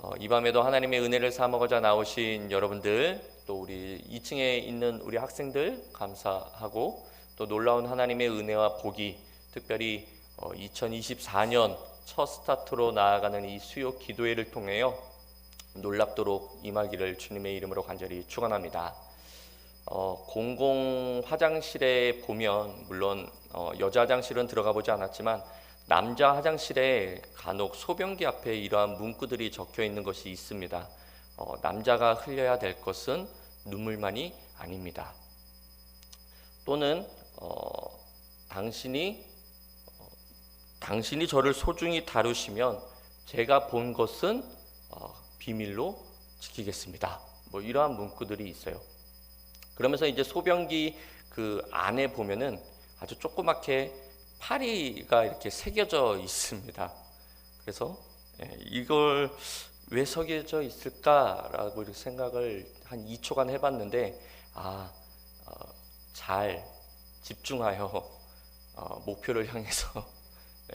어, 이 밤에도 하나님의 은혜를 사먹어자 나오신 여러분들, 또 우리 2층에 있는 우리 학생들 감사하고 또 놀라운 하나님의 은혜와 복이 특별히 어, 2024년 첫 스타트로 나아가는 이 수요 기도회를 통하여 놀랍도록 임하기를 주님의 이름으로 간절히 축원합니다. 어, 공공 화장실에 보면 물론 어, 여자 화장실은 들어가 보지 않았지만 남자 화장실에 간혹 소변기 앞에 이러한 문구들이 적혀 있는 것이 있습니다. 어, 남자가 흘려야 될 것은 눈물만이 아닙니다. 또는 어, 당신이 어, 당신이 저를 소중히 다루시면 제가 본 것은 어, 비밀로 지키겠습니다. 뭐 이러한 문구들이 있어요. 그러면서 이제 소변기 그 안에 보면은 아주 조그맣게 파리가 이렇게 새겨져 있습니다. 그래서 예, 이걸 왜 새겨져 있을까라고 이렇게 생각을 한 2초간 해봤는데 아, 어, 잘 집중하여 어, 목표를 향해서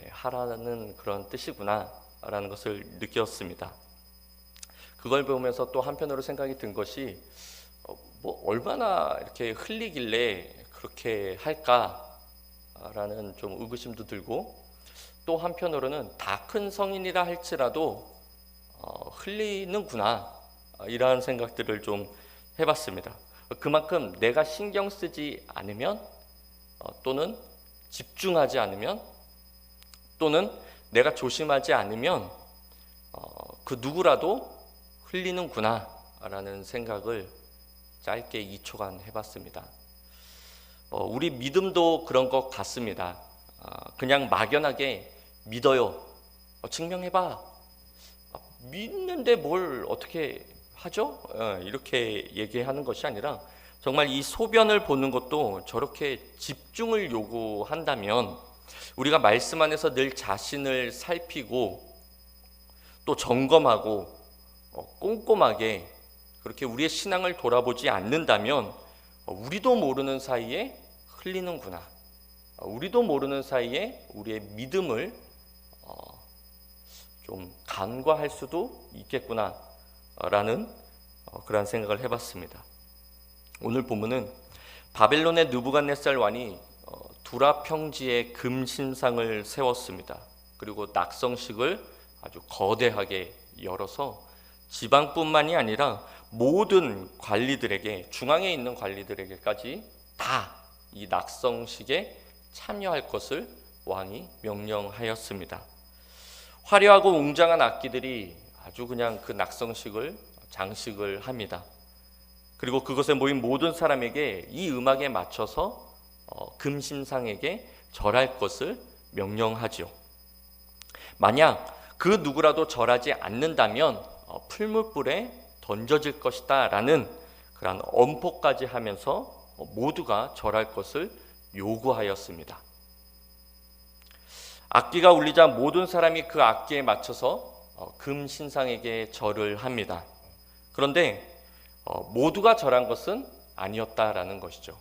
예, 하라는 그런 뜻이구나라는 것을 느꼈습니다. 그걸 보면서 또 한편으로 생각이 든 것이 어, 뭐 얼마나 이렇게 흘리길래 그렇게 할까 라는 좀 의구심도 들고 또 한편으로는 다 큰 성인이라 할지라도 어, 흘리는구나 이러한 생각들을 좀 해봤습니다. 그만큼 내가 신경 쓰지 않으면 어, 또는 집중하지 않으면 또는 내가 조심하지 않으면 어, 그 누구라도 흘리는구나라는 생각을 짧게 2초간 해봤습니다. 어, 우리 믿음도 그런 것 같습니다. 아, 그냥 막연하게 믿어요. 어, 증명해봐. 아, 믿는데 뭘 어떻게 하죠? 어, 이렇게 얘기하는 것이 아니라 정말 이 소변을 보는 것도 저렇게 집중을 요구한다면 우리가 말씀 안에서 늘 자신을 살피고 또 점검하고 어, 꼼꼼하게 그렇게 우리의 신앙을 돌아보지 않는다면 어, 우리도 모르는 사이에 흘리는구나. 어, 우리도 모르는 사이에 우리의 믿음을 어, 좀 간과할 수도 있겠구나라는 어, 그러한 생각을 해봤습니다. 오늘 본문은 바벨론의 느부갓네살 왕이 어, 두라 평지에 금신상을 세웠습니다. 그리고 낙성식을 아주 거대하게 열어서 지방뿐만이 아니라 모든 관리들에게 중앙에 있는 관리들에게까지 다 이 낙성식에 참여할 것을 왕이 명령하였습니다. 화려하고 웅장한 악기들이 아주 그냥 그 낙성식을 장식을 합니다. 그리고 그것에 모인 모든 사람에게 이 음악에 맞춰서 어, 금신상에게 절할 것을 명령하죠. 만약 그 누구라도 절하지 않는다면 어, 풀물불에 던져질 것이다라는 그런 엄포까지 하면서 어, 모두가 절할 것을 요구하였습니다. 악기가 울리자 모든 사람이 그 악기에 맞춰서 어, 금 신상에게 절을 합니다. 그런데 어, 모두가 절한 것은 아니었다라는 것이죠.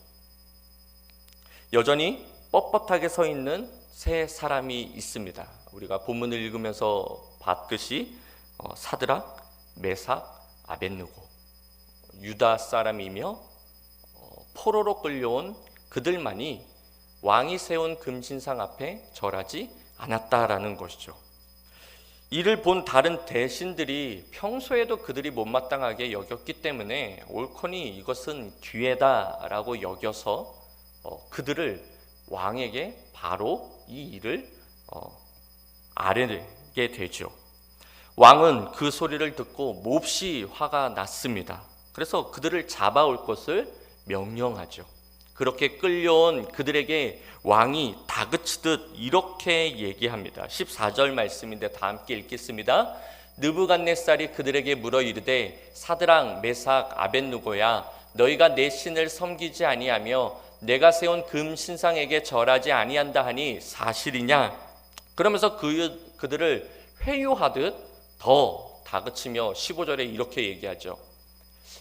여전히 뻣뻣하게 서 있는 세 사람이 있습니다. 우리가 본문을 읽으면서 봤듯이 어, 사드락, 메삭, 아벤누고 유다 사람이며 어, 포로로 끌려온 그들만이 왕이 세운 금신상 앞에 절하지 않았다라는 것이죠. 이를 본 다른 대신들이 평소에도 그들이 못마땅하게 여겼기 때문에 옳거니 이것은 기회다라고 여겨서 어, 그들을 왕에게 바로 이 일을 어, 아뢰게 되죠. 왕은 그 소리를 듣고 몹시 화가 났습니다. 그래서 그들을 잡아올 것을 명령하죠. 그렇게 끌려온 그들에게 왕이 다그치듯 이렇게 얘기합니다. 14절 말씀인데 다 함께 읽겠습니다. 느부갓네살이 그들에게 물어 이르되 사드랑 메삭 아벤누고야 너희가 내 신을 섬기지 아니하며 내가 세운 금 신상에게 절하지 아니한다 하니 사실이냐? 그러면서 그 그들을 회유하듯 더 다그치며 15절에 이렇게 얘기하죠.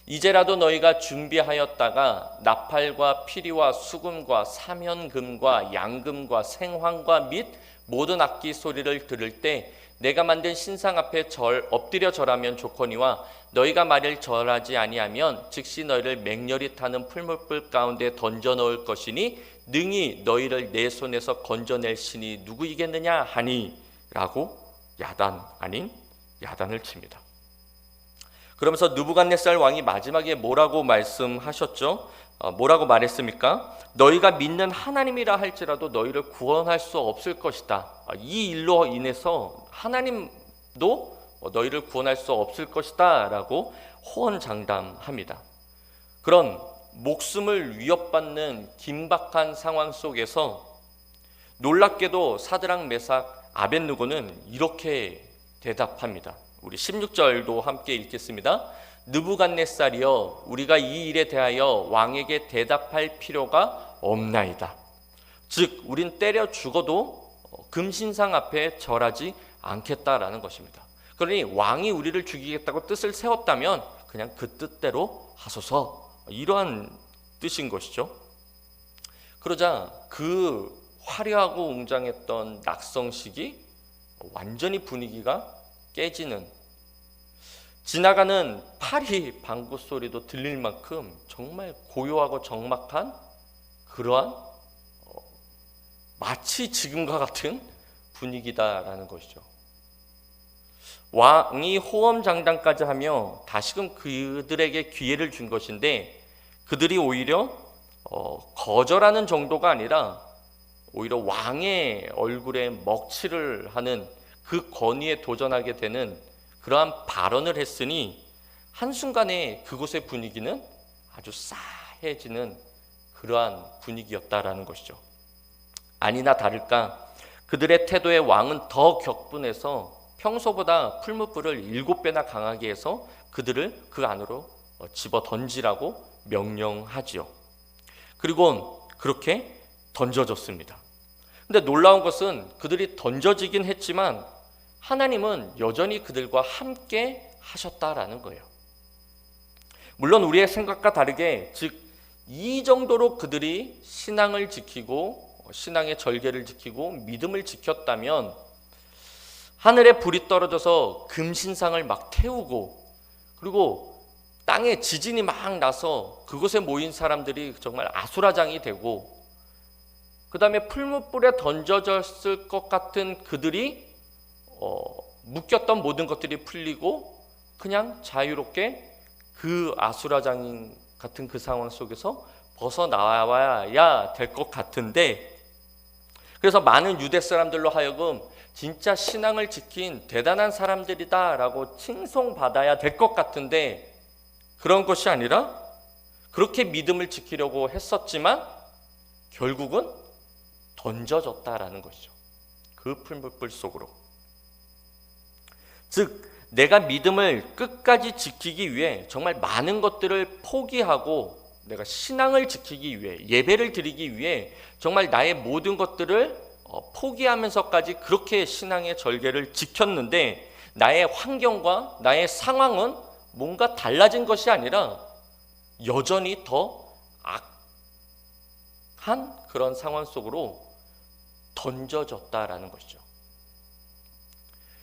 이제라도 너희가 준비하였다가 나팔과 피리와 수금과 사면금과 양금과 생황과 및 모든 악기 소리를 들을 때 내가 만든 신상 앞에 절 엎드려 절하면 좋거니와 너희가 말을 절하지 아니하면 즉시 너희를 맹렬히 타는 풀물불 가운데 던져 넣을 것이니 능히 너희를 내 손에서 건져낼 신이 누구이겠느냐 하니라고 야단 아닌 야단을 칩니다. 그러면서 느부갓네살 왕이 마지막에 뭐라고 말씀하셨죠? 어, 뭐라고 말했습니까? 너희가 믿는 하나님이라 할지라도 너희를 구원할 수 없을 것이다. 아, 이 일로 인해서 하나님도 너희를 구원할 수 없을 것이다 라고 호언장담합니다. 그런 목숨을 위협받는 긴박한 상황 속에서 놀랍게도 사드랑 메삭 아벤누고는 이렇게 대답합니다. 우리 16절도 함께 읽겠습니다. 느부갓네살이여 우리가 이 일에 대하여 왕에게 대답할 필요가 없나이다. 즉 우린 때려 죽어도 금신상 앞에 절하지 않겠다라는 것입니다. 그러니 왕이 우리를 죽이겠다고 뜻을 세웠다면 그냥 그 뜻대로 하소서 이러한 뜻인 것이죠. 그러자 그 화려하고 웅장했던 낙성식이 완전히 분위기가 깨지는 지나가는 파리 방구 소리도 들릴 만큼 정말 고요하고 적막한 그러한 어, 마치 지금과 같은 분위기다라는 것이죠. 왕이 호언장담까지 하며 다시금 그들에게 기회를 준 것인데 그들이 오히려 어, 거절하는 정도가 아니라 오히려 왕의 얼굴에 먹칠을 하는 그 권위에 도전하게 되는 그러한 발언을 했으니 한순간에 그곳의 분위기는 아주 싸해지는 그러한 분위기였다라는 것이죠. 아니나 다를까 그들의 태도에 왕은 더 격분해서 평소보다 풀무불을 일곱 배나 강하게 해서 그들을 그 안으로 집어 던지라고 명령하지요. 그리고 그렇게 던져졌습니다. 근데 놀라운 것은 그들이 던져지긴 했지만 하나님은 여전히 그들과 함께 하셨다라는 거예요. 물론 우리의 생각과 다르게 즉 이 정도로 그들이 신앙을 지키고 신앙의 절개를 지키고 믿음을 지켰다면 하늘에 불이 떨어져서 금신상을 막 태우고 그리고 땅에 지진이 막 나서 그곳에 모인 사람들이 정말 아수라장이 되고 그 다음에 풀무불에 던져졌을 것 같은 그들이 어, 묶였던 모든 것들이 풀리고 그냥 자유롭게 그 아수라장 같은 그 상황 속에서 벗어 나와야 될 것 같은데 그래서 많은 유대 사람들로 하여금 진짜 신앙을 지킨 대단한 사람들이다라고 칭송받아야 될 것 같은데 그런 것이 아니라 그렇게 믿음을 지키려고 했었지만 결국은 던져졌다라는 것이죠. 그 풀물불 속으로. 즉 내가 믿음을 끝까지 지키기 위해 정말 많은 것들을 포기하고 내가 신앙을 지키기 위해 예배를 드리기 위해 정말 나의 모든 것들을 어, 포기하면서까지 그렇게 신앙의 절개를 지켰는데 나의 환경과 나의 상황은 뭔가 달라진 것이 아니라 여전히 더 악한 그런 상황 속으로 던져졌다라는 것이죠.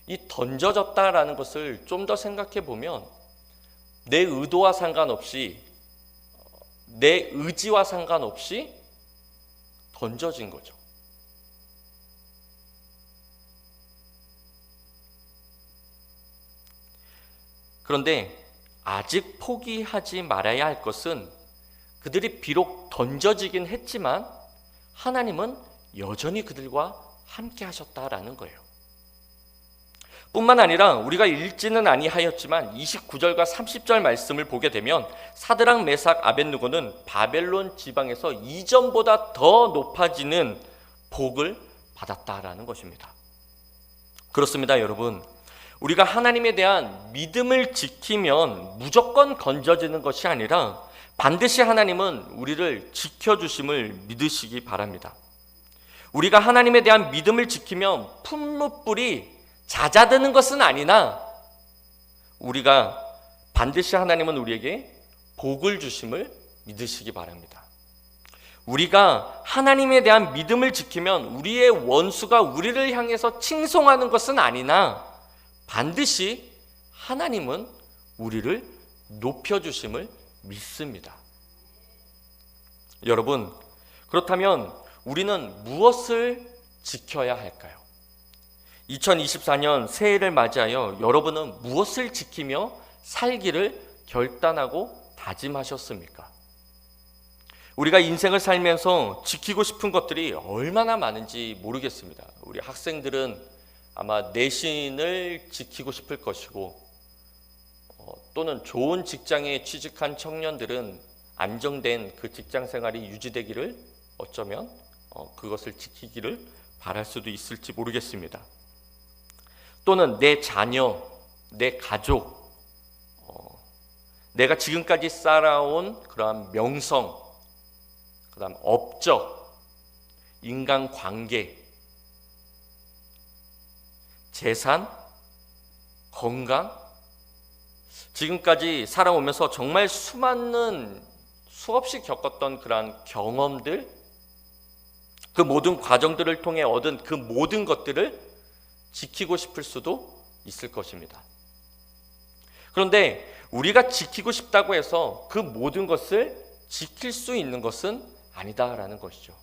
이 던져졌다라는 것을 좀 더 생각해 보면 내 의도와 상관없이 내 의지와 상관없이 던져진 거죠. 그런데 아직 포기하지 말아야 할 것은 그들이 비록 던져지긴 했지만 하나님은 여전히 그들과 함께 하셨다라는 거예요. 뿐만 아니라 우리가 읽지는 아니하였지만 29절과 30절 말씀을 보게 되면 사드랑 메삭 아벤누고는 바벨론 지방에서 이전보다 더 높아지는 복을 받았다라는 것입니다. 그렇습니다, 여러분. 우리가 하나님에 대한 믿음을 지키면 무조건 건져지는 것이 아니라 반드시 하나님은 우리를 지켜주심을 믿으시기 바랍니다. 우리가 하나님에 대한 믿음을 지키면 품무불이 잦아드는 것은 아니나 우리가 반드시 하나님은 우리에게 복을 주심을 믿으시기 바랍니다. 우리가 하나님에 대한 믿음을 지키면 우리의 원수가 우리를 향해서 칭송하는 것은 아니나 반드시 하나님은 우리를 높여주심을 믿습니다. 여러분, 그렇다면 우리는 무엇을 지켜야 할까요? 2024년 새해를 맞이하여 여러분은 무엇을 지키며 살기를 결단하고 다짐하셨습니까? 우리가 인생을 살면서 지키고 싶은 것들이 얼마나 많은지 모르겠습니다. 우리 학생들은 아마 내신을 지키고 싶을 것이고, 어, 또는 좋은 직장에 취직한 청년들은 안정된 그 직장 생활이 유지되기를 어쩌면 어, 그것을 지키기를 바랄 수도 있을지 모르겠습니다. 또는 내 자녀, 내 가족, 어, 내가 지금까지 쌓아온 그러한 명성, 그다음 업적, 인간 관계, 재산, 건강, 지금까지 살아오면서 정말 수많은 수없이 겪었던 그러한 경험들, 그 모든 과정들을 통해 얻은 그 모든 것들을 지키고 싶을 수도 있을 것입니다. 그런데 우리가 지키고 싶다고 해서 그 모든 것을 지킬 수 있는 것은 아니다라는 것이죠.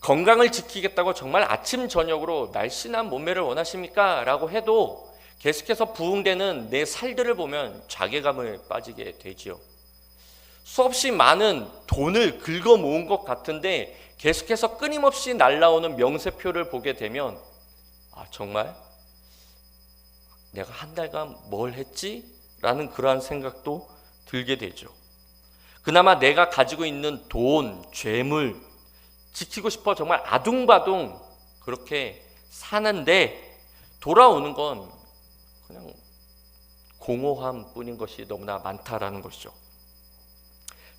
건강을 지키겠다고 정말 아침 저녁으로 날씬한 몸매를 원하십니까? 라고 해도 계속해서 부흥되는 내 살들을 보면 자괴감을 빠지게 되지요. 수없이 많은 돈을 긁어 모은 것 같은데 계속해서 끊임없이 날라오는 명세표를 보게 되면 아 정말 내가 한 달간 뭘 했지? 라는 그러한 생각도 들게 되죠. 그나마 내가 가지고 있는 돈, 죄물 지키고 싶어 정말 아둥바둥 그렇게 사는데 돌아오는 건 그냥 공허함 뿐인 것이 너무나 많다라는 것이죠.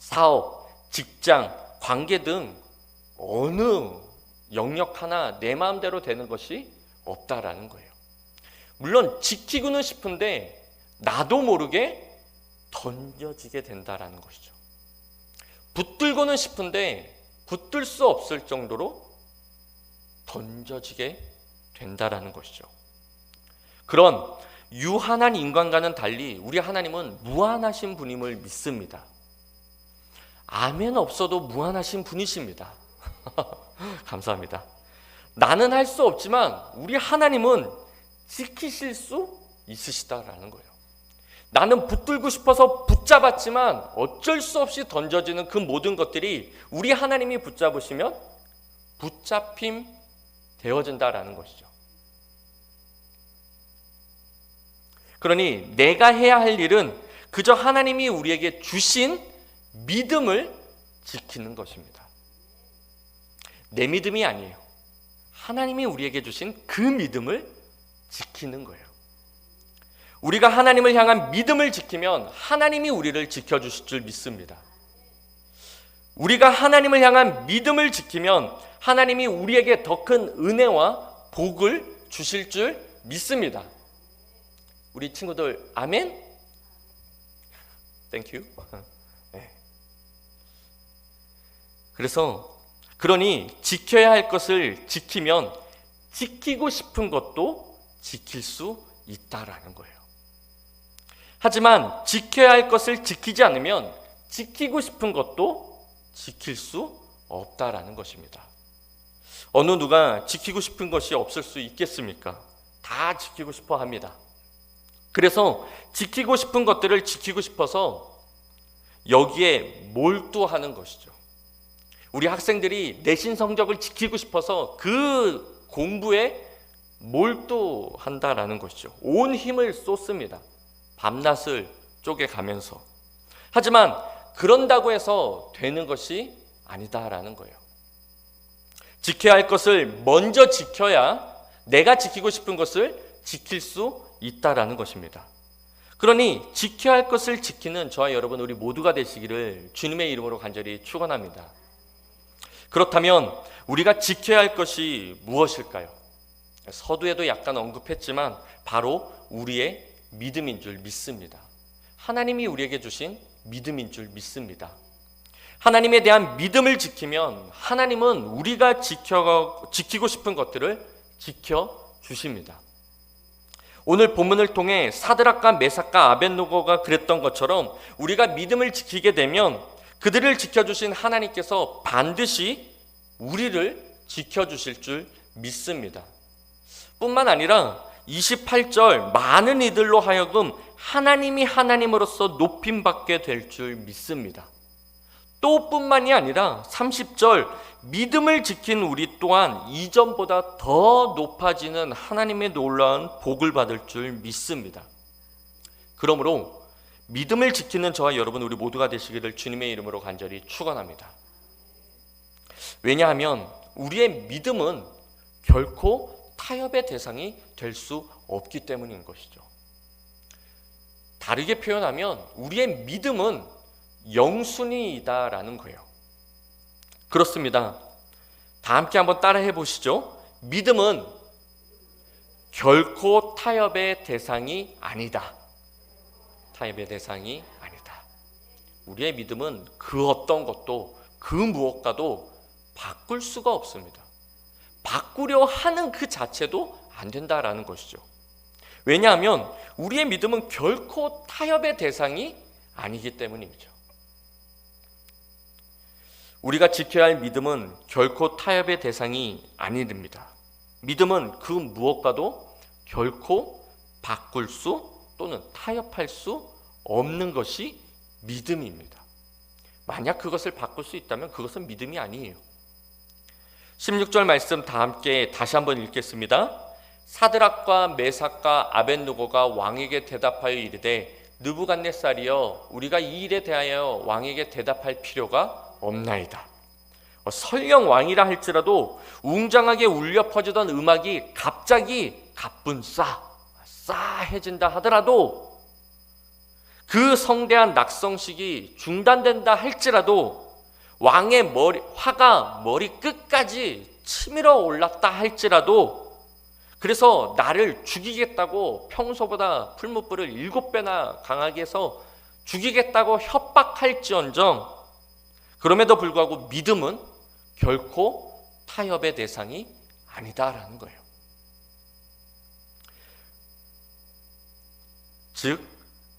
사업, 직장, 관계 등 어느 영역 하나 내 마음대로 되는 것이 없다라는 거예요. 물론 지키고는 싶은데 나도 모르게 던져지게 된다라는 것이죠. 붙들고는 싶은데 붙들 수 없을 정도로 던져지게 된다라는 것이죠. 그런 유한한 인간과는 달리 우리 하나님은 무한하신 분임을 믿습니다. 아멘 없어도 무한하신 분이십니다. 감사합니다. 나는 할 수 없지만 우리 하나님은 지키실 수 있으시다라는 거예요. 나는 붙들고 싶어서 붙잡았지만 어쩔 수 없이 던져지는 그 모든 것들이 우리 하나님이 붙잡으시면 붙잡힘 되어진다라는 것이죠. 그러니 내가 해야 할 일은 그저 하나님이 우리에게 주신 믿음을 지키는 것입니다. 내 믿음이 아니에요. 하나님이 우리에게 주신 그 믿음을 지키는 거예요. 우리가 하나님을 향한 믿음을 지키면 하나님이 우리를 지켜주실 줄 믿습니다. 우리가 하나님을 향한 믿음을 지키면 하나님이 우리에게 더 큰 은혜와 복을 주실 줄 믿습니다. 우리 친구들 아멘? 땡큐. 네. 그래서 그러니 지켜야 할 것을 지키면 지키고 싶은 것도 지킬 수 있다라는 거예요. 하지만 지켜야 할 것을 지키지 않으면 지키고 싶은 것도 지킬 수 없다라는 것입니다. 어느 누가 지키고 싶은 것이 없을 수 있겠습니까? 다 지키고 싶어 합니다. 그래서 지키고 싶은 것들을 지키고 싶어서 여기에 몰두하는 것이죠. 우리 학생들이 내신 성적을 지키고 싶어서 그 공부에 몰두한다라는 것이죠. 온 힘을 쏟습니다. 밤낮을 쪼개가면서. 하지만 그런다고 해서 되는 것이 아니다라는 거예요. 지켜야 할 것을 먼저 지켜야 내가 지키고 싶은 것을 지킬 수 있다라는 것입니다. 그러니 지켜야 할 것을 지키는 저와 여러분 우리 모두가 되시기를 주님의 이름으로 간절히 축원합니다. 그렇다면 우리가 지켜야 할 것이 무엇일까요? 서두에도 약간 언급했지만 바로 우리의 믿음인 줄 믿습니다. 하나님이 우리에게 주신 믿음인 줄 믿습니다. 하나님에 대한 믿음을 지키면 하나님은 우리가 지켜 지키고 싶은 것들을 지켜 주십니다. 오늘 본문을 통해 사드락과 메삭과 아벤노고가 그랬던 것처럼 우리가 믿음을 지키게 되면 그들을 지켜주신 하나님께서 반드시 우리를 지켜주실 줄 믿습니다. 뿐만 아니라 28절 많은 이들로 하여금 하나님이 하나님으로서 높임 받게 될 줄 믿습니다. 또 뿐만이 아니라 30절 믿음을 지킨 우리 또한 이전보다 더 높아지는 하나님의 놀라운 복을 받을 줄 믿습니다. 그러므로 믿음을 지키는 저와 여러분 우리 모두가 되시기를 주님의 이름으로 간절히 축원합니다. 왜냐하면 우리의 믿음은 결코 타협의 대상이 될 수 없기 때문인 것이죠. 다르게 표현하면 우리의 믿음은 영순이다라는 거예요. 그렇습니다. 다 함께 한번 따라해 보시죠. 믿음은 결코 타협의 대상이 아니다. 타협의 대상이 아니다. 우리의 믿음은 그 어떤 것도 그 무엇과도 바꿀 수가 없습니다. 바꾸려 하는 그 자체도 안 된다라는 것이죠. 왜냐하면 우리의 믿음은 결코 타협의 대상이 아니기 때문이죠. 우리가 지켜야 할 믿음은 결코 타협의 대상이 아닙니다. 믿음은 그 무엇과도 결코 바꿀 수 또는 타협할 수 없는 것이 믿음입니다. 만약 그것을 바꿀 수 있다면 그것은 믿음이 아니에요. 16절 말씀 다 함께 다시 한번 읽겠습니다. 사드락과 메삭과 아벤누고가 왕에게 대답하여 이르되 느부갓네살이여 우리가 이 일에 대하여 왕에게 대답할 필요가 없나이다. 어, 설령 왕이라 할지라도 웅장하게 울려 퍼지던 음악이 갑자기 가뿐 싸 싸해진다 하더라도 그 성대한 낙성식이 중단된다 할지라도 왕의 머리 화가 머리 끝까지 치밀어 올랐다 할지라도 그래서 나를 죽이겠다고 평소보다 풀무불을 일곱 배나 강하게 해서 죽이겠다고 협박할지언정 그럼에도 불구하고 믿음은 결코 타협의 대상이 아니다라는 거예요. 즉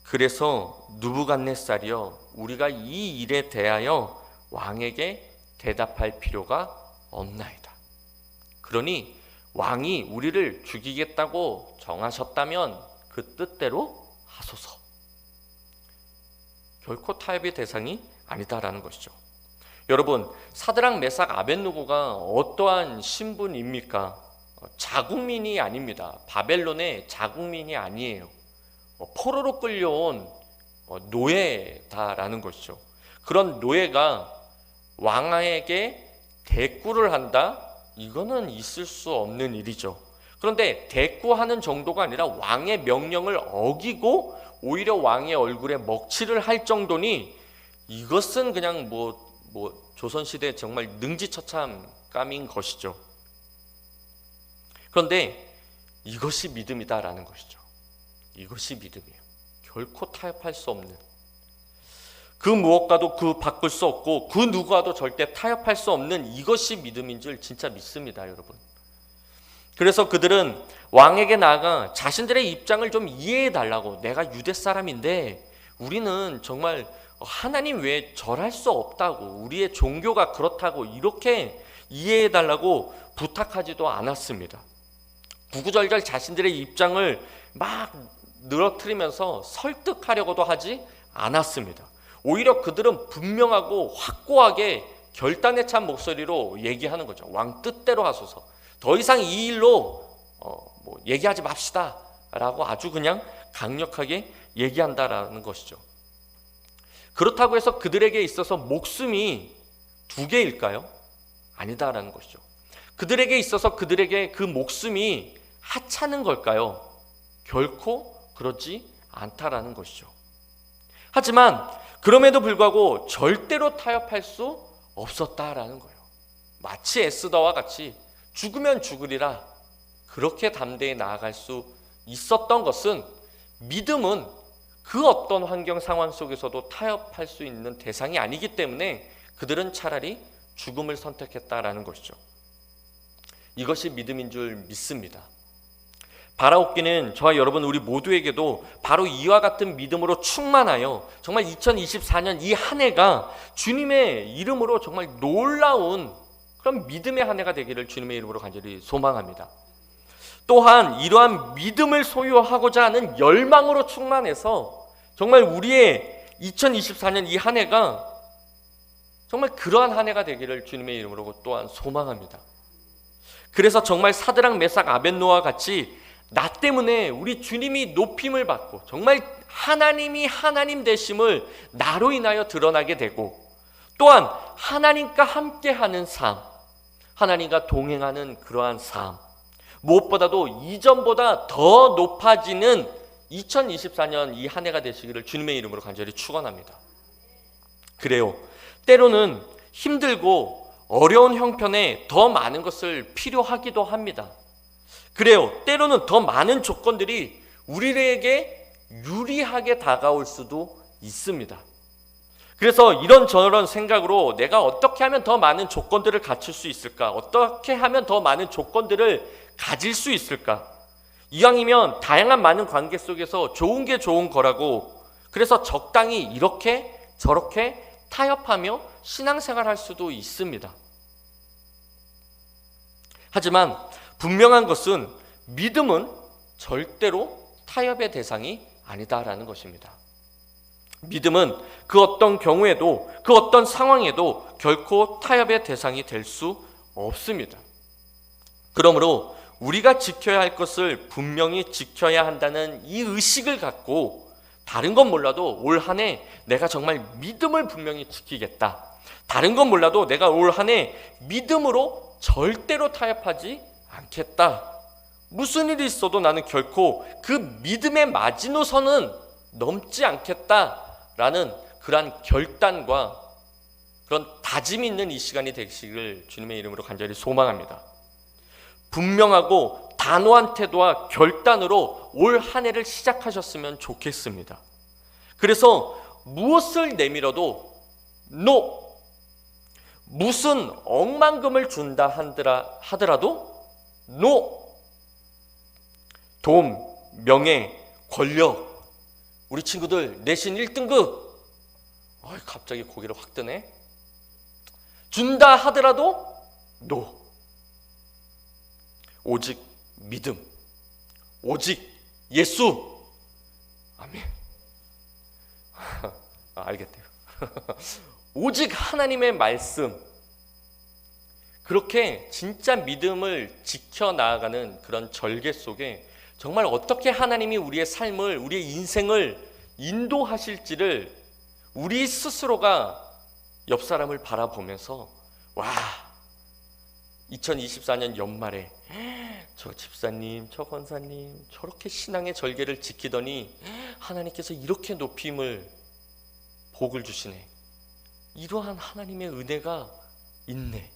그래서 누부갓네살이여 우리가 이 일에 대하여 왕에게 대답할 필요가 없나이다. 그러니 왕이 우리를 죽이겠다고 정하셨다면 그 뜻대로 하소서. 결코 타협의 대상이 아니다라는 것이죠. 여러분, 사드랑 메삭 아벤누고가 어떠한 신분입니까? 자국민이 아닙니다. 바벨론의 자국민이 아니에요. 포로로 끌려온 노예다라는 것이죠. 그런 노예가 왕에게 대꾸를 한다? 이거는 있을 수 없는 일이죠. 그런데 대꾸하는 정도가 아니라 왕의 명령을 어기고 오히려 왕의 얼굴에 먹칠을 할 정도니 이것은 그냥 뭐, 뭐 조선시대 정말 능지처참감인 것이죠. 그런데 이것이 믿음이다라는 것이죠. 이것이 믿음이에요. 결코 타협할 수 없는 그 무엇과도 그 바꿀 수 없고 그 누구와도 절대 타협할 수 없는 이것이 믿음인 줄 진짜 믿습니다, 여러분. 그래서 그들은 왕에게 나아가 자신들의 입장을 좀 이해해 달라고 내가 유대 사람인데 우리는 정말 하나님 외에 절할 수 없다고 우리의 종교가 그렇다고 이렇게 이해해 달라고 부탁하지도 않았습니다. 구구절절 자신들의 입장을 막 늘어뜨리면서 설득하려고도 하지 않았습니다. 오히려 그들은 분명하고 확고하게 결단에 찬 목소리로 얘기하는 거죠. 왕 뜻대로 하소서. 더 이상 이 일로 어, 뭐 얘기하지 맙시다 라고 아주 그냥 강력하게 얘기한다라는 것이죠. 그렇다고 해서 그들에게 있어서 목숨이 두 개일까요? 아니다라는 것이죠. 그들에게 있어서 그들에게 그 목숨이 하찮은 걸까요? 결코 그렇지 않다라는 것이죠. 하지만 그럼에도 불구하고 절대로 타협할 수 없었다라는 거예요. 마치 에스더와 같이 죽으면 죽으리라 그렇게 담대히 나아갈 수 있었던 것은 믿음은 그 어떤 환경 상황 속에서도 타협할 수 있는 대상이 아니기 때문에 그들은 차라리 죽음을 선택했다라는 것이죠. 이것이 믿음인 줄 믿습니다. 바라옵기는 저와 여러분 우리 모두에게도 바로 이와 같은 믿음으로 충만하여 정말 2024년 이 한 해가 주님의 이름으로 정말 놀라운 그런 믿음의 한 해가 되기를 주님의 이름으로 간절히 소망합니다. 또한 이러한 믿음을 소유하고자 하는 열망으로 충만해서 정말 우리의 2024년 이 한 해가 정말 그러한 한 해가 되기를 주님의 이름으로 또한 소망합니다. 그래서 정말 사드랑 메삭 아벤노와 같이 나 때문에 우리 주님이 높임을 받고 정말 하나님이 하나님 되심을 나로 인하여 드러나게 되고 또한 하나님과 함께하는 삶, 하나님과 동행하는 그러한 삶, 무엇보다도 이전보다 더 높아지는 2024년 이 한 해가 되시기를 주님의 이름으로 간절히 축원합니다. 그래요. 때로는 힘들고 어려운 형편에 더 많은 것을 필요하기도 합니다. 그래요. 때로는 더 많은 조건들이 우리에게 유리하게 다가올 수도 있습니다. 그래서 이런 저런 생각으로 내가 어떻게 하면 더 많은 조건들을 갖출 수 있을까? 어떻게 하면 더 많은 조건들을 가질 수 있을까? 이왕이면 다양한 많은 관계 속에서 좋은 게 좋은 거라고 그래서 적당히 이렇게 저렇게 타협하며 신앙생활 할 수도 있습니다. 하지만 분명한 것은 믿음은 절대로 타협의 대상이 아니다라는 것입니다. 믿음은 그 어떤 경우에도 그 어떤 상황에도 결코 타협의 대상이 될 수 없습니다. 그러므로 우리가 지켜야 할 것을 분명히 지켜야 한다는 이 의식을 갖고 다른 건 몰라도 올 한 해 내가 정말 믿음을 분명히 지키겠다. 다른 건 몰라도 내가 올 한 해 믿음으로 절대로 타협하지 않겠다. 무슨 일이 있어도 나는 결코 그 믿음의 마지노선은 넘지 않겠다라는 그러한 결단과 그런 다짐이 있는 이 시간이 되시길 주님의 이름으로 간절히 소망합니다. 분명하고 단호한 태도와 결단으로 올 한 해를 시작하셨으면 좋겠습니다. 그래서 무엇을 내밀어도 NO! 무슨 억만금을 준다 하더라도 NO! 돈, 명예, 권력, 우리 친구들 내신 1등급. 어이, 갑자기 고개를 확 드네. 준다 하더라도 노. 오직 믿음. 오직 예수. 아멘. 아, 알겠대요. 오직 하나님의 말씀. 그렇게 진짜 믿음을 지켜 나아가는 그런 절개 속에 정말 어떻게 하나님이 우리의 삶을, 우리의 인생을 인도하실지를 우리 스스로가 옆 사람을 바라보면서 와 2024년 연말에 저 집사님, 저 권사님 저렇게 신앙의 절개를 지키더니 하나님께서 이렇게 높임을 복을 주시네. 이러한 하나님의 은혜가 있네.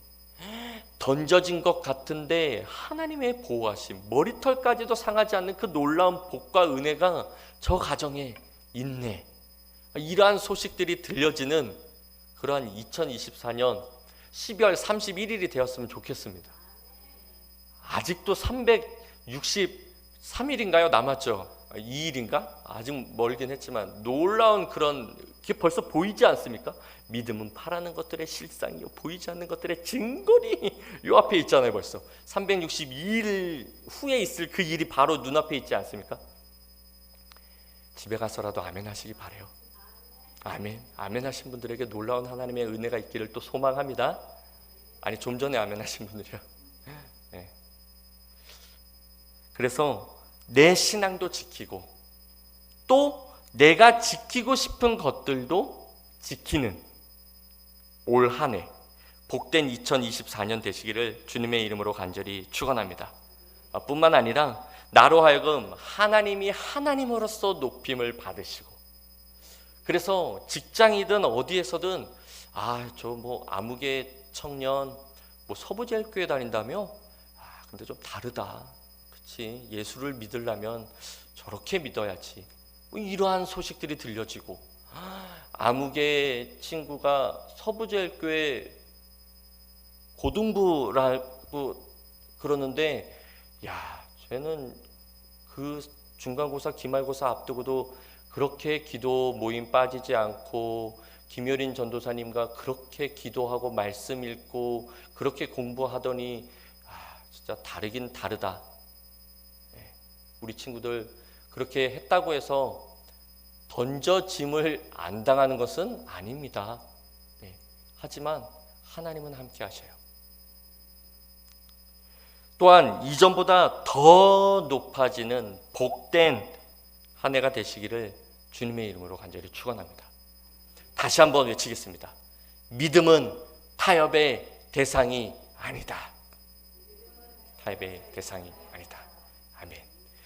던져진 것 같은데 하나님의 보호하심, 머리털까지도 상하지 않는 그 놀라운 복과 은혜가 저 가정에 있네. 이러한 소식들이 들려지는 그러한 2024년 12월 31일이 되었으면 좋겠습니다. 아직도 363일인가요? 남았죠. 2일인가? 아직 멀긴 했지만 놀라운 그런 게 벌써 보이지 않습니까? 믿음은 바라는 것들의 실상이요 보이지 않는 것들의 증거리 요 앞에 있잖아요 벌써 362일 후에 있을 그 일이 바로 눈앞에 있지 않습니까? 집에 가서라도 아멘 하시기 바래요 아멘 아멘 하신 분들에게 놀라운 하나님의 은혜가 있기를 또 소망합니다 아니 좀 전에 아멘 하신 분들이요 네. 그래서 내 신앙도 지키고 또 내가 지키고 싶은 것들도 지키는 올 한 해 복된 2024년 되시기를 주님의 이름으로 간절히 축원합니다. 아, 뿐만 아니라 나로 하여금 하나님이 하나님으로서 높임을 받으시고 그래서 직장이든 어디에서든 아 저 뭐 아무개 청년 뭐 서부제일교회 다닌다며 아 근데 좀 다르다 그치 예수를 믿으려면 저렇게 믿어야지 뭐 이러한 소식들이 들려지고 아무개 친구가 서부제일교회 고등부라고 그러는데 야 쟤는 그 중간고사, 기말고사 앞두고도 그렇게 기도 모임 빠지지 않고 김효린 전도사님과 그렇게 기도하고 말씀 읽고 그렇게 공부하더니 아, 진짜 다르긴 다르다. 예, 우리 친구들 그렇게 했다고 해서 던져짐을 안 당하는 것은 아닙니다. 네, 하지만 하나님은 함께 하셔요. 또한 이전보다 더 높아지는 복된 한 해가 되시기를 주님의 이름으로 간절히 축원합니다. 다시 한번 외치겠습니다. 믿음은 타협의 대상이 아니다. 타협의 대상이